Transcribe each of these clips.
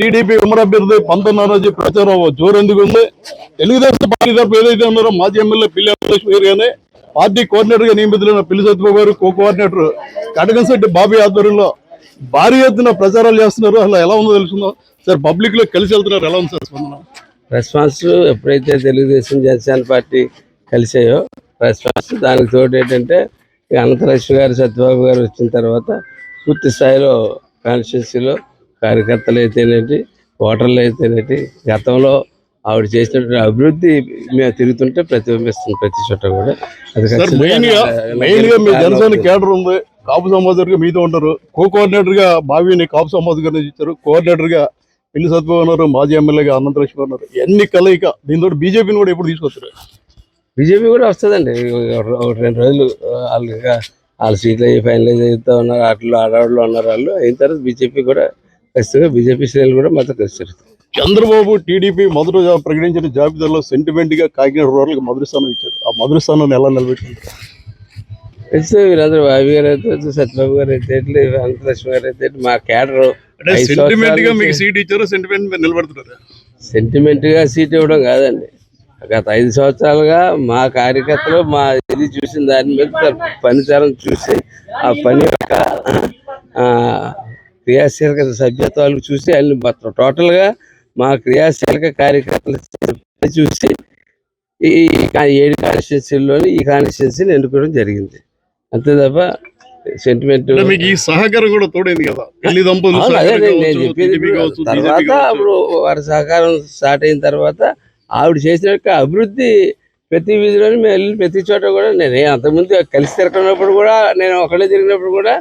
TDP ఉమ్మడి పంతొమ్మిది రోజు ప్రచారం జోరెందుకు ఉంది. తెలుగుదేశం పార్టీ తరపు ఏదైతే ఉన్నారో మాజీ ఎమ్మెల్యే పిల్లి అమరేశ్వరి గానే పార్టీ కోఆర్డినేటర్గా నియమితులైన పిల్లి సత్యబాబు గారు కో కోఆర్డినేటర్ కటకంశెట్టి బాబీ ఆధ్వర్యంలో భారీ ఎత్తున ప్రచారాలు చేస్తున్నారు. అలా ఎలా ఉందో తెలుసుకుందాం. సార్ పబ్లిక్లో కలిసి వెళ్తున్నారు. ఎలా ఉంది సార్ స్పందన? రెస్పాన్స్ ఎప్పుడైతే తెలుగుదేశం జనసేన పార్టీ కలిసాయో రెస్పాన్స్ దానికి తోడు ఏంటంటే ఈ అనంతలక్ష్మి గారు సత్యబాబు గారు వచ్చిన తర్వాత పూర్తి స్థాయిలో కాన్స్టిట్యూన్సీలో కార్యకర్తలు అయితేనేంటి ఓటర్లు అయితేనేంటి గతంలో ఆవిడ చేసినటువంటి అభివృద్ధి మేము తిరుగుతుంటే ప్రతిబింబిస్తుంది ప్రతి చోట కూడా. అది జనసేన కేడర్ ఉంది. కాపు మీతో ఉంటారు. కో కోఆర్డినేటర్గా బాబీని కాపు సమాజ్ గారిని ఇచ్చారు కోఆర్డినేటర్గా పిల్లి సత్యబాబు ఉన్నారు మాజీ ఎమ్మెల్యేగా అనంతలక్ష్మి గారు ఉన్నారు. ఎన్ని కలయిక? దీంతో బీజేపీని కూడా ఎప్పుడు తీసుకొస్తారు బీజేపీ కూడా వస్తుందండి. ఒక- రెండు రోజులు వాళ్ళు వాళ్ళ సీట్లు అయ్యి ఫైనలైజ్ అవుతా ఉన్నారు. వాటిలో ఆడవాళ్ళు ఉన్నారు వాళ్ళు. అయిన తర్వాత బీజేపీ కూడా ఖచ్చితంగా బీజేపీ శ్రేణులు కూడా కలిసి జరుగుతాయి చంద్రబాబు టీడీపీ మొదట ప్రకటించిన జాబితాలో సెంటిమెంట్గా కాకినాడ రూరల్ మొదటి స్థానం ఇచ్చారు. ఆ మొదటి స్థానాన్ని ఎలా ఖచ్చితంగా వీళ్ళందరూ బాబు గారు అయితే సత్యబాబు గారు అయితే అనంతలక్ష్మి గారు అయితే మా క్యాడర్ అంటే ఐదు సెంటిమెంట్గా సంవత్సరాల మీకు సీట్ ఇచ్చారు సెంటిమెంట్ మీద నిలబెడుతున్నారు. సీట్ ఇవ్వడం కాదండి. గత ఐదు సంవత్సరాలుగా మా కార్యకర్తలు మా ఇది చూసిన దాని మీద తన పనితరం చూసి ఆ పని యొక్క ఆ, క్రియాశీలక సభ్యత్వాలు చూసి అన్ని మొత్తం టోటల్గా మా క్రియాశీలక కార్యకర్తలు చేసే ఈ ఏడు కాన్స్టిట్యున్సీల్లోని ఈ కాన్స్టిట్యున్సీని ఎన్నుకోవడం జరిగింది. అంతే తప్ప సెంటిమెంట్ అంటే మీకు ఈ సహకారం కూడా తోడైంది కదా? పెళ్ళి దంపతులు తర్వాత. అప్పుడు వారి సహకారం స్టార్ట్ అయిన తర్వాత ఆవిడ చేసిన యొక్క అభివృద్ధి ప్రతి వీధిలోని మేము ప్రతి చోట కూడా నేను అంతకుముందు కలిసి తిరగనప్పుడు కూడా నేను ఒకళ్ళే తిరిగినప్పుడు కూడా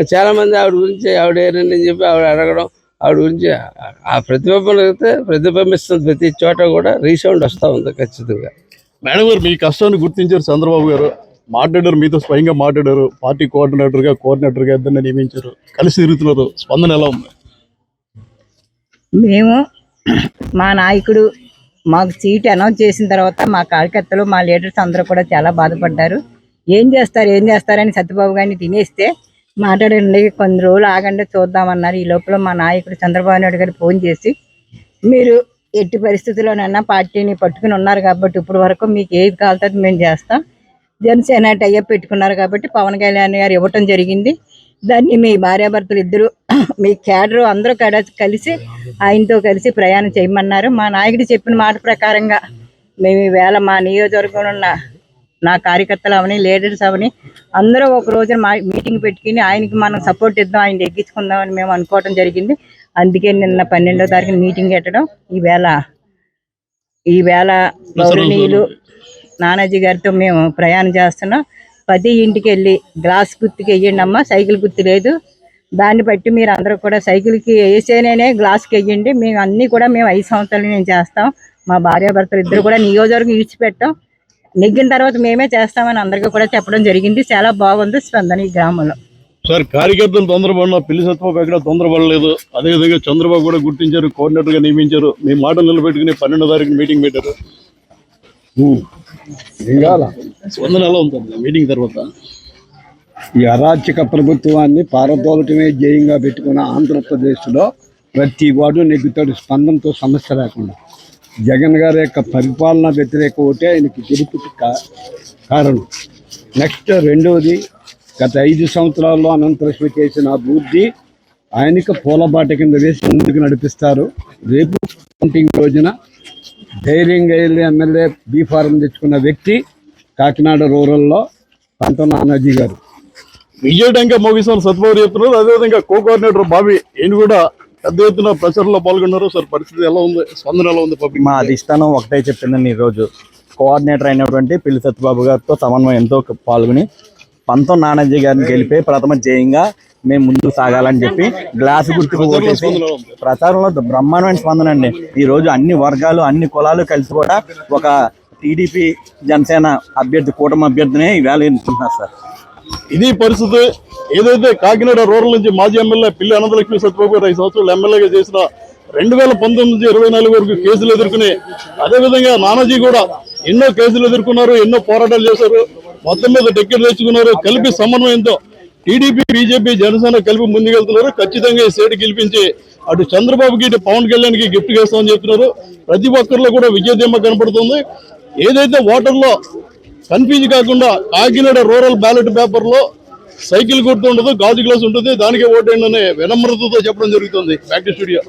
చాలా మంది ఆవిడ గురించి ఆవిడ ఏనని చెప్పి ఆవిడ అడగడం ఆవిడ గురించి ఆ- ఆ ప్రతిబింబం అయితే ప్రతిబింబిస్తుంది ప్రతి చోట కూడా రీసౌండ్ వస్తూ ఉంది ఖచ్చితంగా. మేడం గారు మీ కష్టాన్ని గుర్తించారు చంద్రబాబు గారు. మాట్లాడారు మీతో స్వయంగా మాట్లాడారు. పార్టీ కోఆర్డినేటర్గా కోఆర్డినేటర్గా ఇద్దరిని నియమించారు. కలిసి తిరుగుతున్నారు. స్పందన ఎలా ఉంది? మేము మా నాయకుడు మాకు సీట్ అనౌన్స్ చేసిన తర్వాత మా కార్యకర్తలు మా లీడర్స్ అందరూ కూడా చాలా బాధపడ్డారు. ఏం చేస్తారు ఏం చేస్తారని సత్యబాబు గారిని తినేస్తే మాట్లాడండి కొన్ని రోజులు ఆగండి చూద్దామన్నారు. ఈ లోపల మా నాయకుడు చంద్రబాబు నాయుడు గారు ఫోన్ చేసి మీరు ఎట్టి పరిస్థితుల్లోనైనా పార్టీని పట్టుకుని ఉన్నారు కాబట్టి ఇప్పుడు వరకు మీకు ఏది కాలుతుంది మేము చేస్తాం. జనసేన టైప్ పెట్టుకున్నారు కాబట్టి పవన్ కళ్యాణ్ గారు ఇవ్వటం జరిగింది. దాన్ని మీ భార్యాభర్తలు ఇద్దరు మీ క్యాడరు అందరూ కడ కలిసి ఆయనతో కలిసి ప్రయాణం చేయమన్నారు. మా నాయకుడు చెప్పిన మాట ప్రకారంగా మేము ఈవేళ మా నియోజకవర్గంలో ఉన్న నా కార్యకర్తలు అవని లీడర్స్ అవని అందరూ ఒక రోజున మా మీటింగ్ పెట్టుకుని ఆయనకి మనం సపోర్ట్ ఇద్దాం ఆయన ఎక్కించుకుందామని మేము అనుకోవడం జరిగింది. అందుకే నిన్న పన్నెండో తారీఖున మీటింగ్ పెట్టడం. ఈవేళ ఈవేళ గౌరవనీయులు నానాజీ గారితో మేము ప్రయాణం చేస్తున్నాం. ప్రతి ఇంటికి వెళ్ళి గ్లాస్ గుర్తుకి వెయ్యండి అమ్మ సైకిల్ గుర్తు లేదు. దాన్ని బట్టి మీరు అందరూ కూడా సైకిల్కి వేసేనే గ్లాస్కి వెయ్యండి మేము అన్నీ కూడా మేము ఐదు సంవత్సరాలు నేను చేస్తాం. మా భార్యాభర్తలు ఇద్దరు కూడా నియోజకవర్గం ఇచ్చిపెట్టాం నెగ్గిన తర్వాత మేమే చేస్తామని అందరికీ కూడా చెప్పడం జరిగింది. చాలా బాగుంది స్పందన ఈ గ్రామంలో. సార్ కార్యకర్తలు తొందరపడిన పిల్లి సత్యబాబు ఎక్కడ తొందరపడలేదు. అదేవిధంగా చంద్రబాబు కూడా గుర్తించారు కోఆర్డినేటర్గా నియమించారు. మీ మాట నిలబెట్టుకుని పన్నెండో తారీఖు మీటింగ్ పెట్టారు. స్పందన ఎలా ఉంటుంది మీటింగ్ తర్వాత? ఈ అరాచక ప్రభుత్వాన్ని పారదోలటమే ధ్యేయంగా పెట్టుకున్న ఆంధ్రప్రదేశ్లో ప్రతి వాడు నెగ్గుతాడు స్పందనతో సమస్య లేకుండా. జగన్ గారి యొక్క పరిపాలన వ్యతిరేక ఓటే ఆయనకి గెలుపుకి కా- కారణం. నెక్స్ట్ రెండవది గత ఐదు సంవత్సరాల్లో అనంతరశ్మి చేసిన అభివృద్ధి ఆయనకి పూలబాట కింద వేసి ముందుకు నడిపిస్తారు. రేపు కౌంటింగ్ రోజున ధైర్యంగా వెళ్ళి ఎమ్మెల్యే బీ ఫారం తెచ్చుకున్న వ్యక్తి కాకినాడ రూరల్లో పంట నానాజీ గారు. విజయ టెంక మోగిస్తాను సత్యబాబు చెప్తున్నారు. అదేవిధంగా కో కోఆర్డినేటర్ బాబీ ఈయన కూడా పెద్ద ఎత్తున ప్రచారంలో పాల్గొన్నారు. సార్ పరిస్థితి ఎలా ఉంది? స్పందన ఎలా ఉంది పబ్లిక్ మా అధిష్టానం ఒకటే చెప్పిందండి ఈరోజు. కోఆర్డినేటర్ అయినటువంటి పిల్లి సత్యబాబు గారితో సమన్వయంతో పాల్గొని పంతం నానాజీ గారిని గెలిపే ప్రథమ జయంగా మేము ముందుకు సాగాలని చెప్పి గ్లాసు గుర్తుకు ఓటేసి ప్రచారంలో బ్రహ్మాండమైన స్పందన అండి. ఈ రోజు అన్ని వర్గాలు అన్ని కులాలు కలిసి కూడా ఒక టీడీపీ జనసేన అభ్యర్థి కూటమి అభ్యర్థిని ఈవేళ ఎన్నుకుంటున్నారు సార్. ఇది పరిస్థితి ఏదైతే కాకినాడ రూరల్ నుంచి మాజీ ఎమ్మెల్యే పిల్లి అనంతలక్ష్మి సత్యబాబు గారు ఐదు సంవత్సరాలు ఎమ్మెల్యేగా చేసిన రెండు వేల పంతొమ్మిది ఇరవై నాలుగు వరకు కేసులు ఎదుర్కొని అదేవిధంగా నానాజీ కూడా ఎన్నో కేసులు ఎదుర్కొన్నారు ఎన్నో పోరాటాలు చేశారు మొత్తం మీద టికెట్ తెచ్చుకున్నారు కలిపి సమన్వయంతో టీడీపీ బీజేపీ జనసేన కలిపి ముందుకెళ్తున్నారు. ఖచ్చితంగా ఈ సీటు గెలిపించి అటు చంద్రబాబుకి ఇటు పవన్ కళ్యాణ్కి గిఫ్ట్ చేస్తామని చెప్తున్నారు. ప్రతి ఒక్కరిలో కూడా విజయదీమ కనపడుతుంది. ఏదైతే ఓటర్లో కన్ఫ్యూజ్ కాకుండా కాకినాడ రూరల్ బ్యాలెట్ పేపర్లో సైకిల్ గుర్తు ఉండదు గాజు గ్లాస్ ఉంటుంది దానికే ఓటేయండి అనే వినమ్రతతో చెప్పడం జరుగుతుంది. Practice studio